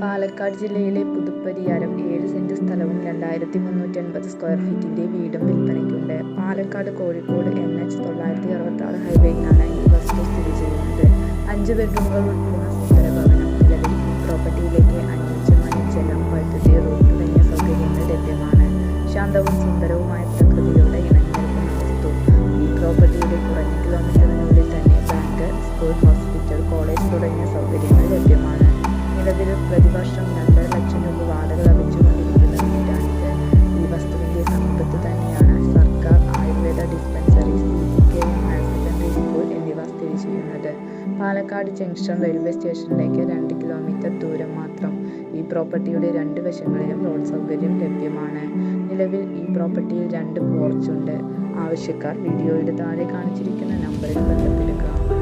പാലക്കാട് ജില്ലയിലെ പുതുപ്പരിയാരം ഏഴ് സെന്റ് സ്ഥലവും രണ്ടായിരത്തി മുന്നൂറ്റി അൻപത് സ്ക്വയർ ഫീറ്റിന്റെ വീടും വിൽപ്പനയ്ക്കുണ്ട്. പാലക്കാട് കോഴിക്കോട് എൻ. എച്ച് തൊള്ളായിരത്തി അറുപത്തി ആറ് ഹൈവേയിലാണ് ഈ വസ്തു സ്ഥിതി ചെയ്യുന്നത്. അഞ്ച് ബെഡ്റൂമുകൾ ഉൾപ്പെടുന്ന സുന്ദര ഭവനം. നിലവിൽ ഈ പ്രോപ്പർട്ടിയിലേക്ക് അനുയോജ്യമായ ജലം, വൈദ്യുതി, റോഡ് തുടങ്ങിയ സൗകര്യങ്ങൾ ലഭ്യമാണ്. ശാന്തവും സുന്ദരവുമായ നിലവിൽ പ്രതിവർഷം രണ്ടര ലക്ഷം രൂപ വാടക ലഭിച്ചുകൊണ്ടിരിക്കുന്ന വീടാണിത്. ഈ വസ്തുവിന്റെ സമീപത്ത് തന്നെയാണ് സർക്കാർ Ayurveda dispensary, C. K. M higher secondary school എന്നിവ സ്ഥിതി ചെയ്യുന്നത്. പാലക്കാട് ജംഗ്ഷൻ റെയിൽവേ സ്റ്റേഷനിലേക്ക് രണ്ട് കിലോമീറ്റർ ദൂരം മാത്രം. ഈ പ്രോപ്പർട്ടിയുടെ രണ്ട് വശങ്ങളിലും റോഡ് സൗകര്യം ലഭ്യമാണ്. നിലവിൽ ഈ പ്രോപ്പർട്ടിയിൽ രണ്ട് പോർച്ചുണ്ട് ആവശ്യക്കാർ വീഡിയോയുടെ താഴെ കാണിച്ചിരിക്കുന്ന നമ്പറിൽ ബന്ധപ്പെടുക.